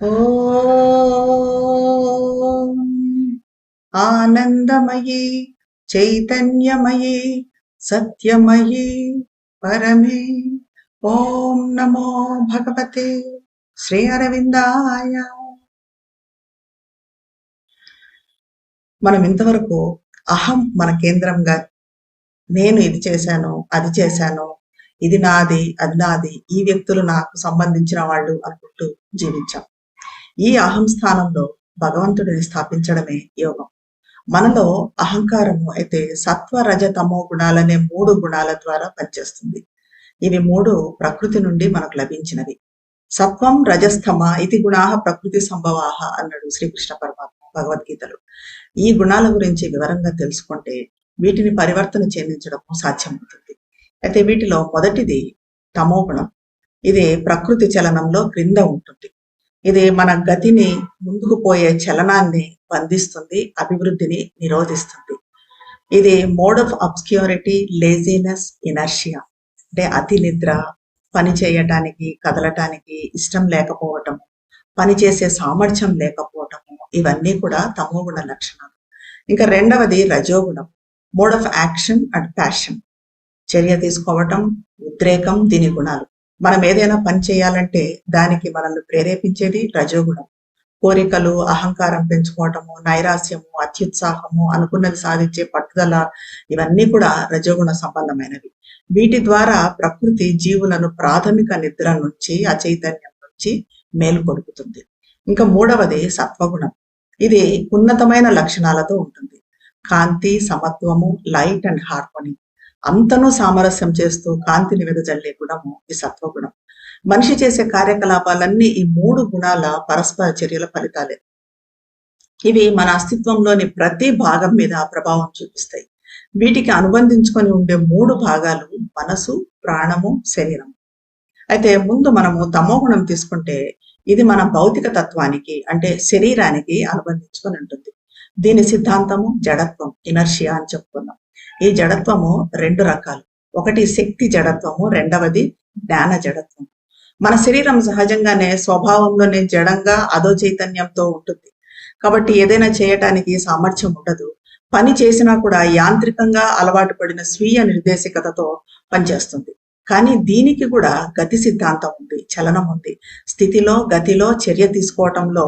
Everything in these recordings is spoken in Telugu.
ఓం ఆనందమయీ చైతన్యమయీ సత్యమయీ పరమే. ఓం నమో భగవతే శ్రీ అరవిందాయ. మనం ఇంతవరకు అహం మన కేంద్రంగా నేను ఇది చేశాను అది చేశాను ఇది నాది అది నాది ఈ వ్యక్తులు నాకు సంబంధించిన వాళ్ళు అనుకుంటూ జీవించాం. ఈ అహం స్థానంలో భగవంతుడిని స్థాపించడమే యోగం. మనలో అహంకారము అయితే సత్వ రజ తమో గుణాలనే మూడు గుణాల ద్వారా పనిచేస్తుంది. ఇవి మూడు ప్రకృతి నుండి మనకు లభించినవి. సత్వం రజస్తమ ఇది గుణాహ ప్రకృతి సంభవాహ అన్నాడు శ్రీకృష్ణ పరమాత్మ భగవద్గీతలో. ఈ గుణాల గురించి వివరంగా తెలుసుకుంటే వీటిని పరివర్తన చెందించడం సాధ్యమవుతుంది. అయితే వీటిలో మొదటిది తమో గుణం. ఇది ప్రకృతి చలనంలో క్రింద ఉంటుంది. ఇది మన గతిని ముందుకు పోయే చలనాన్ని బంధిస్తుంది అభివృద్ధిని నిరోధిస్తుంది. ఇది mode of obscurity laziness inertia. అంటే అతి నిద్ర పని చేయటానికి కదలటానికి ఇష్టం లేకపోవటం పని చేసే సామర్థ్యం లేకపోవటము ఇవన్నీ కూడా తమోగుణ లక్షణాలు. ఇంకా రెండవది రజోగుణం. Mode of action and passion. చర్య తీసుకోవటం ఉద్రేకం దీని గుణాలు. మనం ఏదైనా పని చేయాలంటే దానికి మనల్ని ప్రేరేపించేది రజోగుణం. కోరికలు అహంకారం పెంచుకోవటము నైరాస్యము అత్యుత్సాహము అనుకున్నది సాధించే పట్టుదల ఇవన్నీ కూడా రజోగుణ సంబంధమైనవి. వీటి ద్వారా ప్రకృతి జీవులను ప్రాథమిక నిద్ర నుంచి అచైతన్యం నుంచి మేలుకొడుకుతుంది ఇంకా మూడవది సత్వగుణం. ఇది ఉన్నతమైన లక్షణాలతో ఉంటుంది. కాంతి సమత్వము లైట్ అండ్ హార్మోని. అంతను సామరస్యం చేస్తూ కాంతిని వెదజల్లే గుణము ఈ సత్వగుణం. మనిషి చేసే కార్యకలాపాలన్నీ ఈ మూడు గుణాల పరస్పర చర్యల ఫలితాలే. ఇవి మన అస్తిత్వంలోని ప్రతి భాగం మీద ప్రభావం చూపిస్తాయి. వీటికి అనుబంధించుకొని ఉండే మూడు భాగాలు మనసు ప్రాణము శరీరం. అయితే ముందు మనము తమోగుణం తీసుకుంటే ఇది మన భౌతిక తత్వానికి అంటే శరీరానికి అనుబంధించుకొని ఉంటుంది. దీని సిద్ధాంతము జడత్వం ఇనర్షియా అని చెప్పుకున్నాం. ఈ జడత్వము రెండు రకాలు. ఒకటి శక్తి జడత్వము రెండవది జ్ఞాన జడత్వం మన శరీరం సహజంగానే స్వభావంలోనే జడంగా అదో చైతన్యంతో ఉంటుంది. కాబట్టి ఏదైనా చేయటానికి సామర్థ్యం ఉండదు. పని చేసినా కూడా యాంత్రికంగా అలవాటు పడిన స్వీయ నిర్దేశికతతో పనిచేస్తుంది. కానీ దీనికి కూడా గతి సిద్ధాంతం ఉంది చలనం ఉంది. స్థితిలో గతిలో చర్య తీసుకోవటంలో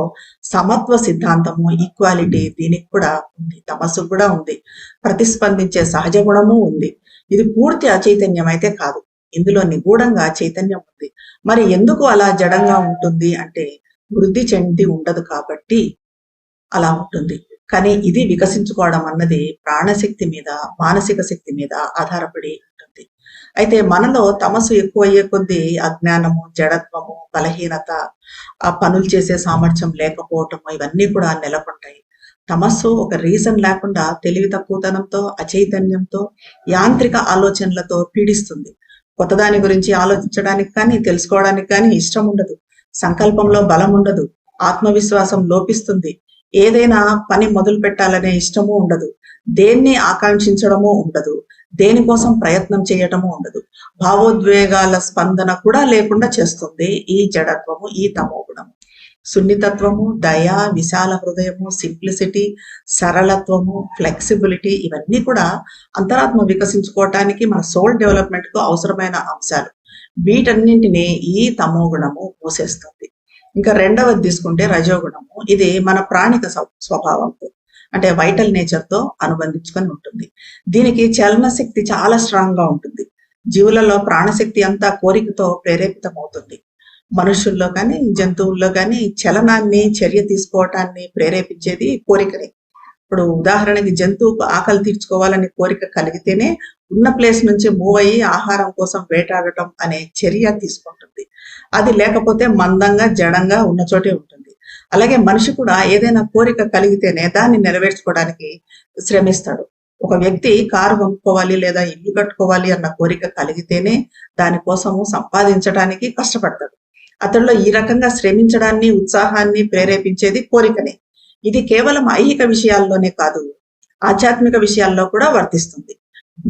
సమత్వ సిద్ధాంతము ఈక్వాలిటీ దీనికి కూడా ఉంది తమస్సు కూడా ఉంది. ప్రతిస్పందించే సహజ గుణము ఉంది. ఇది పూర్తి అచైతన్యం అయితే కాదు. ఇందులో నిగూఢంగా చైతన్యం ఉంది. మరి ఎందుకు అలా జడంగా ఉంటుంది అంటే వృద్ధి చెంది ఉండదు కాబట్టి అలా ఉంటుంది. కానీ ఇది వికసించుకోవడం అన్నది ప్రాణశక్తి మీద మానసిక శక్తి మీద ఆధారపడి అయితే మనలో తమసు ఎక్కువ అయ్యే కొద్దీ అజ్ఞానము జడత్వము బలహీనత ఆ పనులు చేసే సామర్థ్యం లేకపోవటము ఇవన్నీ కూడా నెలకొంటాయి. తమస్సు ఒక రీజన్ లేకుండా తెలివి తక్కువతనంతో అచైతన్యంతో యాంత్రిక ఆలోచనలతో పీడిస్తుంది. కొత్త దాని గురించి ఆలోచించడానికి కానీ తెలుసుకోవడానికి కానీ ఇష్టం ఉండదు సంకల్పంలో బలం ఉండదు ఆత్మవిశ్వాసం లోపిస్తుంది. ఏదైనా పని మొదలు పెట్టాలనే ఇష్టము ఉండదు. దేన్ని ఆకాంక్షించడము ఉండదు. దేనికోసం ప్రయత్నం చేయటము ఉండదు. భావోద్వేగాల స్పందన కూడా లేకుండా చేస్తుంది ఈ జడత్వము ఈ తమోగుణము సున్నితత్వము దయ విశాల హృదయము సింప్లిసిటీ సరళత్వము ఫ్లెక్సిబిలిటీ ఇవన్నీ కూడా అంతరాత్మ వికసించుకోవటానికి మన సోల్ డెవలప్మెంట్కు అవసరమైన అంశాలు. వీటన్నింటినీ ఈ తమోగుణము మూసేస్తుంది. ఇంకా రెండవది తీసుకుంటే రజోగుణము. ఇది మన ప్రాణిక స్వభావంతో అంటే వైటల్ నేచర్తో అనుబంధించుకొని ఉంటుంది. దీనికి చలన శక్తి చాలా స్ట్రాంగ్గా ఉంటుంది. జీవులలో ప్రాణశక్తి అంతా కోరికతో ప్రేరేపితమవుతుంది. మనుషుల్లో కానీ జంతువుల్లో కానీ చలనాన్ని చర్య తీసుకోవటాన్ని ప్రేరేపించేది కోరికనే. ఇప్పుడు ఉదాహరణకి జంతువుకు ఆకలి తీర్చుకోవాలని కోరిక కలిగితేనే ఉన్న ప్లేస్ నుంచి మూవ్ అయ్యి ఆహారం కోసం వేటాడటం అనే చర్య తీసుకుంటుంది. అది లేకపోతే మందంగా జడంగా ఉన్న చోటే ఉంటుంది. అలాగే మనిషి కూడా ఏదైనా కోరిక కలిగితేనే దాన్ని నెరవేర్చుకోవడానికి శ్రమిస్తాడు. ఒక వ్యక్తి కారు కొనుక్కోవాలి లేదా ఇల్లు కట్టుకోవాలి అన్న కోరిక కలిగితేనే దానికోసము సంపాదించడానికి కష్టపడతాడు. అతడిలో ఈ రకంగా శ్రమించడాన్ని ఉత్సాహాన్ని ప్రేరేపించేది కోరికనే. ఇది కేవలం ఐహిక విషయాల్లోనే కాదు ఆధ్యాత్మిక విషయాల్లో కూడా వర్తిస్తుంది.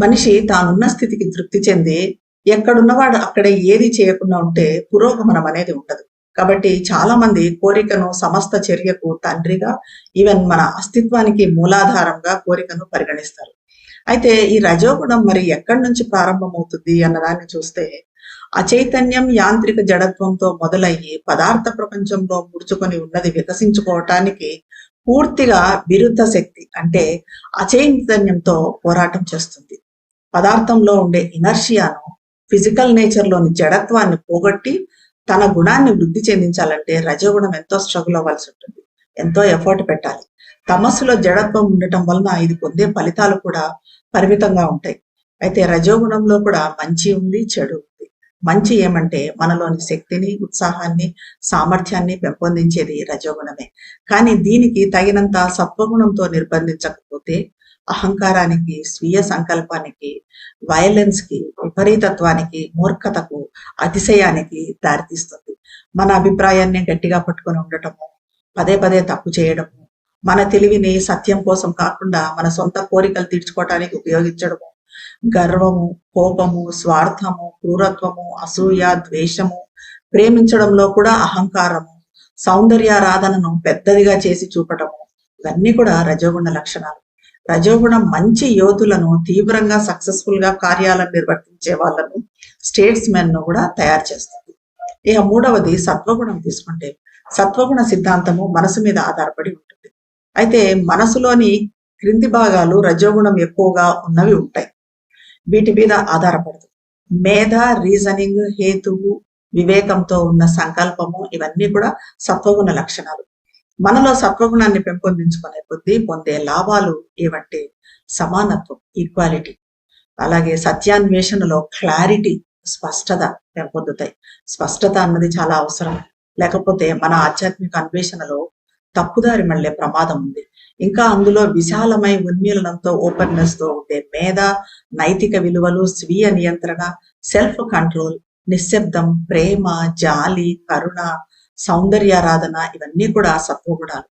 మనిషి తానున్న స్థితికి తృప్తి చెంది ఎక్కడున్నవాడు అక్కడే ఏది చేయకుండా ఉంటే పురోగమనం అనేది ఉండదు. కాబట్టి చాలా మంది కోరికను సమస్త చర్యకు తండ్రిగా ఈవెన్ మన అస్తిత్వానికి మూలాధారంగా కోరికను పరిగణిస్తారు. అయితే ఈ రజోగుణం మరి ఎక్కడి నుంచి ప్రారంభమవుతుంది అన్నదాన్ని చూస్తే అచైతన్యం యాంత్రిక జడత్వంతో మొదలయ్యి పదార్థ ప్రపంచంలో ముడుచుకొని ఉన్నది వికసించుకోవటానికి పూర్తిగా విరుద్ధ శక్తి అంటే అచైతన్యంతో పోరాటం చేస్తుంది. పదార్థంలో ఉండే ఇనర్షియాను ఫిజికల్ నేచర్లోని జడత్వాన్ని పోగొట్టి తన గుణాన్ని వృద్ధి చెందించాలంటే రజోగుణం ఎంతో స్ట్రగుల్ అవ్వాల్సి ఉంటుంది. ఎంతో ఎఫర్ట్ పెట్టాలి. తమస్సులో జడత్వం ఉండటం వలన ఇది పొందే ఫలితాలు కూడా పరిమితంగా ఉంటాయి. అయితే రజోగుణంలో కూడా మంచి ఉంది చెడు ఉంది. మంచి ఏమంటే మనలోని శక్తిని ఉత్సాహాన్ని సామర్థ్యాన్ని పెంపొందించేది రజోగుణమే. కానీ దీనికి తగినంత సత్వగుణంతో నిర్బంధించకపోతే అహంకారానికి స్వీయ సంకల్పానికి వయలెన్స్కి విపరీతత్వానికి మూర్ఖతకు అతిశయానికి దారితీస్తుంది. మన అభిప్రాయాన్ని గట్టిగా పట్టుకొని ఉండటము పదే పదే తప్పు చేయడము మన తెలివిని సత్యం కోసం కాకుండా మన సొంత కోరికలు తీర్చుకోవటానికి ఉపయోగించడము గర్వము కోపము స్వార్థము క్రూరత్వము అసూయ ద్వేషము ప్రేమించడంలో కూడా అహంకారము సౌందర్యారాధనను పెద్దదిగా చేసి చూపటము ఇవన్నీ కూడా రజోగుణ లక్షణాలు. రజోగుణం మంచి యోధులను తీవ్రంగా సక్సెస్ఫుల్గా కార్యాలను నిర్వర్తించే వాళ్ళను స్టేట్స్ మెన్ను కూడా తయారు చేస్తుంది. ఇక మూడవది సత్వగుణం తీసుకుంటే సత్వగుణ సిద్ధాంతము మనసు మీద ఆధారపడి ఉంటుంది. అయితే మనసులోని క్రింది భాగాలు రజోగుణం ఎక్కువగా ఉన్నవి ఉంటాయి. వీటి మీద ఆధారపడదు. మేధ రీజనింగ్ హేతువు వివేకంతో ఉన్న సంకల్పము ఇవన్నీ కూడా సత్వగుణ లక్షణాలు. మనలో సత్వగుణాన్ని పెంపొందించుకునే కొద్దీ పొందే లాభాలు ఏవంటే సమానత్వం ఈక్వాలిటీ అలాగే సత్యాన్వేషణలో క్లారిటీ స్పష్టత పెంపొందుతాయి. స్పష్టత అన్నది చాలా అవసరం. లేకపోతే మన ఆధ్యాత్మిక అన్వేషణలో తప్పుదారి మళ్ళీ ప్రమాదం ఉంది. ఇంకా అందులో విశాలమై ఉన్మీలనంతో ఓపెన్నెస్తో ఉండే మేధ నైతిక విలువలు స్వీయ నియంత్రణ సెల్ఫ్ కంట్రోల్ నిశ్శబ్దం ప్రేమ జాలి కరుణ సౌందర్యారాధన ఇవన్నీ కూడా సత్వగుణాలు.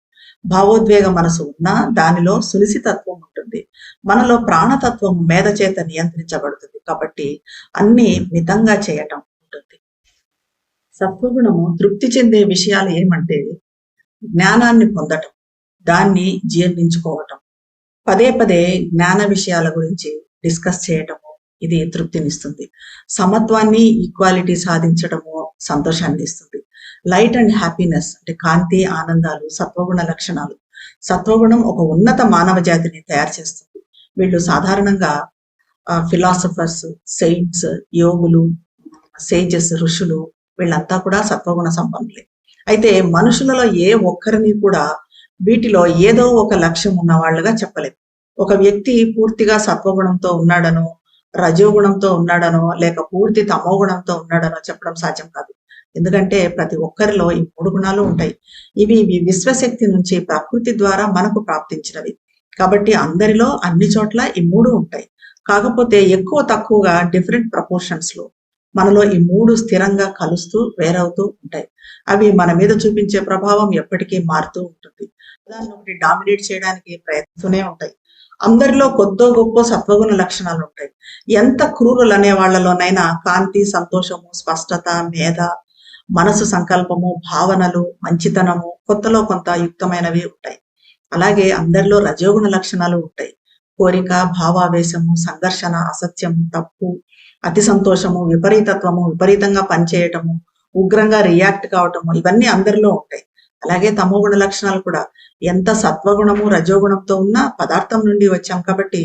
భావోద్వేగ మనసు ఉన్నా దానిలో సునిశితత్వం ఉంటుంది. మనలో ప్రాణతత్వం మేధ చేత నియంత్రించబడుతుంది కాబట్టి అన్ని మితంగా చేయటం ఉంటుంది. సత్వగుణము తృప్తి చెందే విషయాలు ఏమంటే జ్ఞానాన్ని పొందటం దాన్ని జీర్ణించుకోవటం. పదే పదే జ్ఞాన విషయాల గురించి డిస్కస్ చేయటము ఇది తృప్తినిస్తుంది. సమత్వాన్ని ఈక్వాలిటీ సాధించడము సంతోషాన్ని ఇస్తుంది. లైట్ అండ్ హ్యాపీనెస్ అంటే కాంతి ఆనందాలు సత్వగుణ లక్షణాలు. సత్వగుణం ఒక ఉన్నత మానవ జాతిని తయారు చేస్తుంది. వీళ్ళు సాధారణంగా ఫిలాసఫర్స్ సెయింట్స్ యోగులు సేజెస్ ఋషులు వీళ్ళంతా కూడా సత్వగుణ సంపన్నులే. అయితే మనుషులలో ఏ ఒక్కరిని కూడా వీటిలో ఏదో ఒక లక్ష్యం ఉన్న వాళ్ళుగా చెప్పలేము ఒక వ్యక్తి పూర్తిగా సత్వగుణంతో ఉన్నాడనో రజోగుణంతో ఉన్నాడనో లేక పూర్తి తమోగుణంతో ఉన్నాడనో చెప్పడం సాధ్యం కాదు. ఎందుకంటే ప్రతి ఒక్కరిలో ఈ మూడు గుణాలు ఉంటాయి. ఇవి విశ్వశక్తి నుంచి ప్రకృతి ద్వారా మనకు ప్రాప్తించినవి. కాబట్టి అందరిలో అన్ని చోట్ల ఈ మూడు ఉంటాయి. కాకపోతే ఎక్కువ తక్కువగా డిఫరెంట్ ప్రపోర్షన్స్లో మనలో ఈ మూడు స్థిరంగా కలుస్తూ వేరవుతూ ఉంటాయి. అవి మన మీద చూపించే ప్రభావం ఎప్పటికీ మారుతూ ఉంటుంది. దాన్ని ఒకటి డామినేట్ చేయడానికి ప్రయత్నిస్తూనే ఉంటాయి. అందరిలో కొద్దో గొప్ప సత్వగుణ లక్షణాలు ఉంటాయి. ఎంత క్రూరులు అనే వాళ్ళలోనైనా కాంతి సంతోషము స్పష్టత మేధ మనసు సంకల్పము భావనలు మంచితనము కొత్తలో కొంత యుక్తమైనవి ఉంటాయి. అలాగే అందరిలో రజోగుణ లక్షణాలు ఉంటాయి. కోరిక భావావేశము సంఘర్షణ అసత్యము తప్పు అతి సంతోషము విపరీతత్వము విపరీతంగా పనిచేయటము ఉగ్రంగా రియాక్ట్ కావటము ఇవన్నీ అందరిలో ఉంటాయి. అలాగే తమోగుణ లక్షణాలు కూడా. ఎంత సత్వగుణము రజోగుణంతో ఉన్నా పదార్థం నుండి వచ్చాం కాబట్టి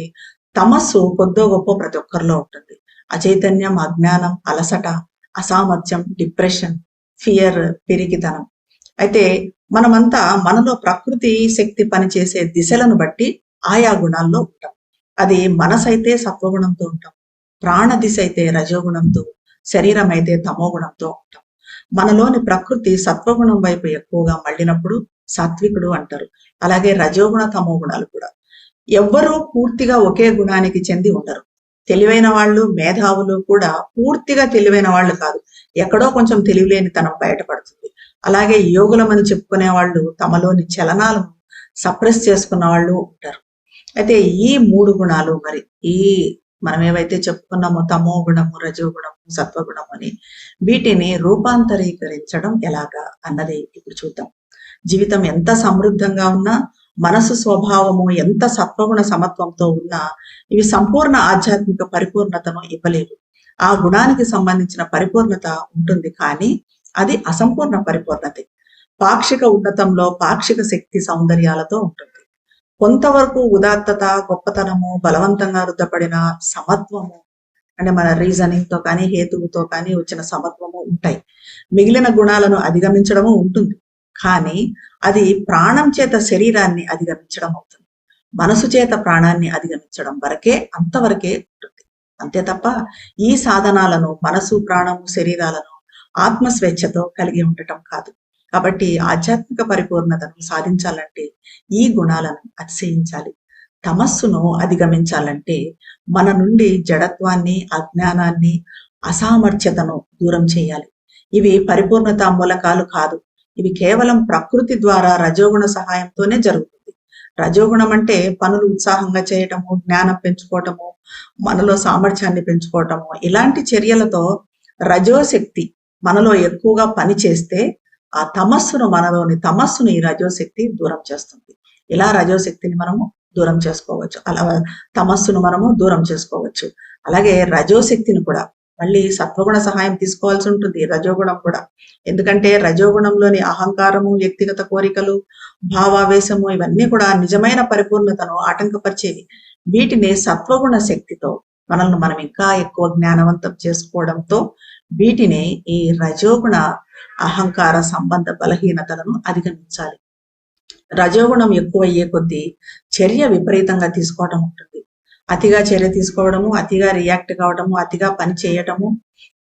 తమస్సు కొద్దో గొప్ప ప్రతి ఒక్కరిలో ఉంటుంది. అచైతన్యం అజ్ఞానం అలసట అసామర్థ్యం డిప్రెషన్ ఫియర్ పిరికితనం. అయితే మనమంతా మనలో ప్రకృతి శక్తి పనిచేసే దిశలను బట్టి ఆయా గుణాల్లో ఉంటాం. అది మనసైతే సత్వగుణంతో ఉంటాం. ప్రాణ దిశ అయితే రజోగుణంతో శరీరం అయితే తమోగుణంతో ఉంటాం. మనలోని ప్రకృతి సత్వగుణం వైపు ఎక్కువగా మళ్ళినప్పుడు సాత్వికుడు అంటారు. అలాగే రజోగుణ తమో గుణాలు కూడా. ఎవ్వరూ పూర్తిగా ఒకే గుణానికి చెంది ఉండరు. తెలివైన వాళ్ళు మేధావులు కూడా పూర్తిగా తెలివైన వాళ్ళు కాదు. ఎక్కడో కొంచెం తెలివిలేనితనం బయటపడుతుంది. అలాగే యోగులమని చెప్పుకునే వాళ్ళు తమలోని చలనాలను సప్రెస్ చేసుకున్న వాళ్ళు ఉంటారు. అయితే ఈ మూడు గుణాలు మరి ఈ మనం ఏవైతే చెప్పుకున్నామో తమో గుణము రజో గుణము సత్వగుణము అని వీటిని రూపాంతరీకరించడం ఎలాగా అన్నది ఇప్పుడు చూద్దాం. జీవితం ఎంత సమృద్ధంగా ఉన్నా మనసు స్వభావము ఎంత సత్వగుణ సమత్వంతో ఉన్నా ఇవి సంపూర్ణ ఆధ్యాత్మిక పరిపూర్ణతను ఇవ్వలేవు. ఆ గుణానికి సంబంధించిన పరిపూర్ణత ఉంటుంది కానీ అది అసంపూర్ణ పరిపూర్ణతే. పాక్షిక ఉన్నతంలో పాక్షిక శక్తి సౌందర్యాలతో ఉంటుంది. కొంతవరకు ఉదాత్తత గొప్పతనము బలవంతంగా రుద్దపడిన సమత్వము అంటే మన రీజనింగ్తో కానీ హేతువుతో కానీ వచ్చిన సమత్వము ఉంటాయి. మిగిలిన గుణాలను అధిగమించడము ఉంటుంది. కానీ అది ప్రాణం చేత శరీరాన్ని అధిగమించడం అవుతుంది. మనసు చేత ప్రాణాన్ని అధిగమించడం వరకే అంతవరకే ఉంటుంది. అంతే తప్ప ఈ సాధనాలను మనసు ప్రాణము శరీరాలను ఆత్మ స్వేచ్ఛతో కలిగి ఉండటం కాదు. కాబట్టి ఆధ్యాత్మిక పరిపూర్ణతను సాధించాలంటే ఈ గుణాలను అతిశయించాలి. తమస్సును అధిగమించాలంటే మన నుండి జడత్వాన్ని అజ్ఞానాన్ని అసామర్థ్యతను దూరం చేయాలి. ఇవి పరిపూర్ణత మూలకాలు కాదు. ఇవి కేవలం ప్రకృతి ద్వారా రజోగుణ సహాయంతోనే జరుగుతుంది. రజోగుణం అంటే పనులు ఉత్సాహంగా చేయటము జ్ఞానం పెంచుకోవటము మనలో సామర్థ్యాన్ని పెంచుకోవటము. ఇలాంటి చర్యలతో రజోశక్తి మనలో ఎక్కువగా పని చేస్తే ఆ తమస్సును మనలోని తమస్సును ఈ రజోశక్తి దూరం చేస్తుంది. ఇలా రజోశక్తిని మనము దూరం చేసుకోవచ్చు? అలా తమస్సును మనము దూరం చేసుకోవచ్చు. అలాగే రజోశక్తిని కూడా మళ్ళీ సత్వగుణ సహాయం తీసుకోవాల్సి ఉంటుంది రజోగుణం కూడా. ఎందుకంటే రజోగుణంలోని అహంకారము వ్యక్తిగత కోరికలు భావావేశము ఇవన్నీ కూడా నిజమైన పరిపూర్ణతను ఆటంకపరిచేవి. వీటిని సత్వగుణ శక్తితో మనల్ని మనం ఇంకా ఎక్కువ జ్ఞానవంతం చేసుకోవడంతో వీటిని ఈ రజోగుణ అహంకార సంబంధ బలహీనతలను అధిగమించాలి. రజోగుణం ఎక్కువ అయ్యే కొద్దీ చర్య విపరీతంగా తీసుకోవడం ఉంటుంది. అతిగా చర్య తీసుకోవడము అతిగా రియాక్ట్ కావడము అతిగా పని చేయటము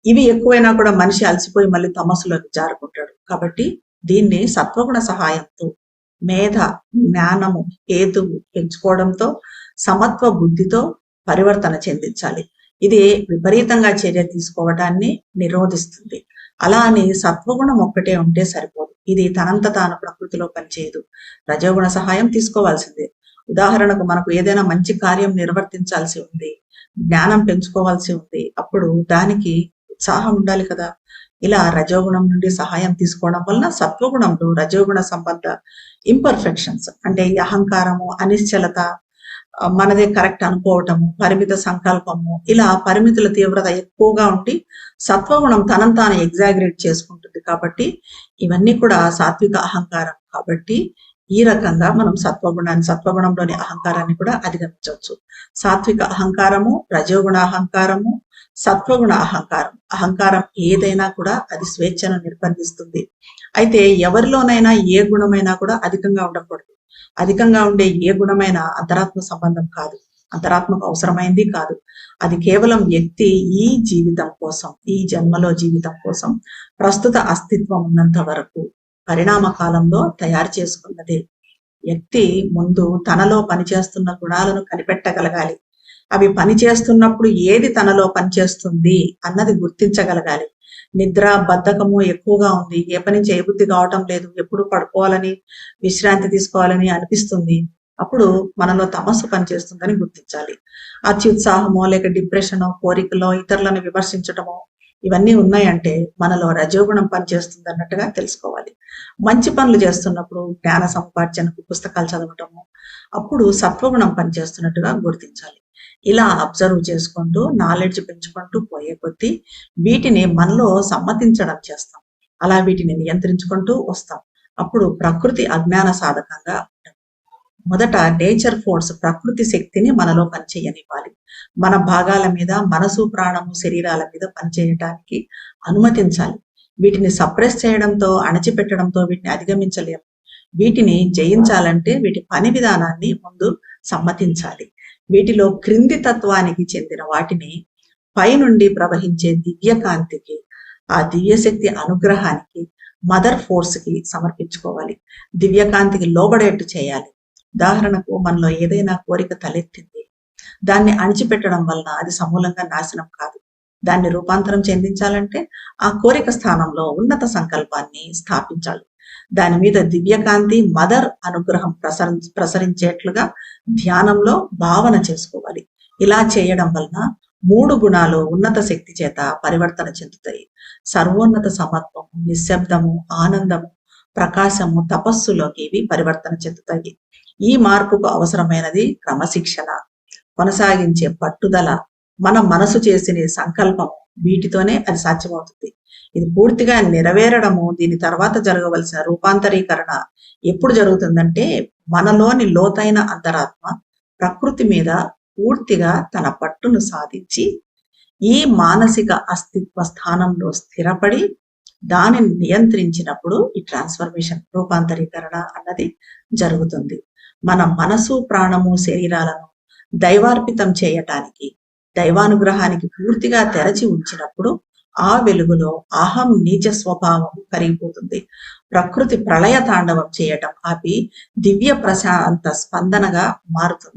ఇవి ఎక్కువైనా కూడా మనిషి అలసిపోయి మళ్ళీ తమస్సులోకి జారుకుంటాడు. కాబట్టి దీన్ని సత్వగుణ సహాయంతో మేధ జ్ఞానము హేతువు పెంచుకోవడంతో సమత్వ బుద్ధితో పరివర్తన చెందించాలి. ఇది విపరీతంగా చర్య తీసుకోవటాన్ని నిరోధిస్తుంది. అలా అని సత్వగుణం ఒక్కటే ఉంటే సరిపోదు. ఇది తనంత తాను ప్రకృతిలో పనిచేయదు. రజోగుణ సహాయం తీసుకోవాల్సిందే. ఉదాహరణకు మనకు ఏదైనా మంచి కార్యం నిర్వర్తించాల్సి ఉంది జ్ఞానం పెంచుకోవాల్సి ఉంది అప్పుడు దానికి ఉత్సాహం ఉండాలి కదా. ఇలా రజోగుణం నుండి సహాయం తీసుకోవడం వలన సత్వగుణంలో రజోగుణ సంబంధ ఇంపర్ఫెక్షన్స్ అంటే అహంకారము అనిశ్చలత మనదే కరెక్ట్ అనుకోవటము పరిమిత సంకల్పము ఇలా పరిమితుల తీవ్రత ఎక్కువగా ఉండి సత్వగుణం తనను తాను ఎగ్జాగరేట్ చేసుకుంటుంది కాబట్టి ఇవన్నీ కూడా సాత్విక అహంకారం కాబట్టి ఈ రకంగా మనం సత్వగుణాన్ని సత్వగుణంలోని అహంకారాన్ని కూడా అధిగమించవచ్చు. సాత్విక అహంకారము రజోగుణ అహంకారము సత్వగుణ అహంకారం. అహంకారం ఏదైనా కూడా అది స్వేచ్ఛను నిర్బంధిస్తుంది. అయితే ఎవరిలోనైనా ఏ గుణమైనా కూడా అధికంగా ఉండకూడదు. అధికంగా ఉండే ఏ గుణమైన అంతరాత్మ సంబంధం కాదు. అంతరాత్మకు అవసరమైంది కాదు. అది కేవలం వ్యక్తి ఈ జీవితం కోసం ఈ జన్మలో జీవితం కోసం ప్రస్తుత అస్తిత్వం ఉన్నంత వరకు పరిణామ కాలంలో తయారు చేసుకున్నదే. వ్యక్తి ముందు తనలో పనిచేస్తున్న గుణాలను కనిపెట్టగలగాలి. అవి పనిచేస్తున్నప్పుడు ఏది తనలో పనిచేస్తుంది అన్నది గుర్తించగలగాలి. నిద్ర బద్ధకము ఎక్కువగా ఉంది. ఏ పని చేయబుద్ధి కావటం లేదు. ఎప్పుడు పడుకోవాలని విశ్రాంతి తీసుకోవాలని అనిపిస్తుంది. అప్పుడు మనలో తమస్సు పనిచేస్తుందని గుర్తించాలి. అత్యుత్సాహమో లేక డిప్రెషనో కోరికలో ఇతరులను విమర్శించటమో ఇవన్నీ ఉన్నాయంటే మనలో రజోగుణం పనిచేస్తుంది అన్నట్టుగా తెలుసుకోవాలి. మంచి పనులు చేస్తున్నప్పుడు జ్ఞాన సంపాదనకు పుస్తకాలు చదవటము అప్పుడు సత్వగుణం పనిచేస్తున్నట్టుగా గుర్తించాలి. ఇలా అబ్జర్వ్ చేసుకుంటూ నాలెడ్జ్ పెంచుకుంటూ పోయే కొద్దీ వీటిని మనలో సమ్మతించడం చేస్తాం. అలా వీటిని నియంత్రించుకుంటూ వస్తాం. అప్పుడు ప్రకృతి అజ్ఞాన సాధకంగా మొదట నేచర్ ఫోర్స్ ప్రకృతి శక్తిని మనలో పనిచేయనివ్వాలి. మన భాగాల మీద మనసు ప్రాణము శరీరాల మీద పనిచేయటానికి అనుమతించాలి. వీటిని సప్రెస్ చేయడంతో అణచిపెట్టడంతో వీటిని అధిగమించలేము. వీటిని జయించాలంటే వీటి పని విధానాన్ని ముందు సమ్మతించాలి. వీటిలో క్రింది తత్వానికి చెందిన వాటిని పైనుండి ప్రవహించే దివ్యకాంతికి ఆ దివ్యశక్తి అనుగ్రహానికి మదర్ ఫోర్స్కి సమర్పించుకోవాలి. దివ్యకాంతికి లోబడేట్టు చేయాలి. ఉదాహరణకు మనలో ఏదైనా కోరిక తలెత్తింది. దాన్ని అణిచిపెట్టడం వలన అది సమూలంగా నాశనం కాదు. దాన్ని రూపాంతరం చెందించాలంటే ఆ కోరిక స్థానంలో ఉన్నత సంకల్పాన్ని స్థాపించాలి. దాని మీద దివ్యకాంతి మదర్ అనుగ్రహం ప్రసర ప్రసరించేట్లుగా ధ్యానంలో భావన చేసుకోవాలి. ఇలా చేయడం వలన మూడు గుణాలు ఉన్నత శక్తి చేత పరివర్తన చెందుతాయి. సర్వోన్నత సమత్వము నిశ్శబ్దము ఆనందము ప్రకాశము తపస్సులోకి ఇవి పరివర్తన చెందుతాయి. ఈ మార్పుకు అవసరమైనది క్రమశిక్షణ. కొనసాగించే పట్టుదల మన మనసు చేసిన సంకల్పం వీటితోనే అది సాధ్యమవుతుంది. ఇది పూర్తిగా నెరవేరడము దీని తర్వాత జరగవలసిన రూపాంతరీకరణ ఎప్పుడు జరుగుతుందంటే మనలోని లోతైన అంతరాత్మ ప్రకృతి మీద పూర్తిగా తన పట్టును సాధించి ఈ మానసిక అస్తిత్వ స్థానంలో స్థిరపడి దానిని నియంత్రించినప్పుడు ఈ ట్రాన్స్ఫర్మేషన్ రూపాంతరీకరణ అన్నది జరుగుతుంది. మన మనసు ప్రాణము శరీరాలను దైవార్పితం చేయటానికి దైవానుగ్రహానికి పూర్తిగా తెరచి ఉంచినప్పుడు ఆ వెలుగులో అహం నీచ స్వభావం కరిగిపోతుంది. ప్రకృతి ప్రళయ తాండవం చేయటం ఆపి దివ్య ప్రశాంత స్పందనగా మారుతుంది.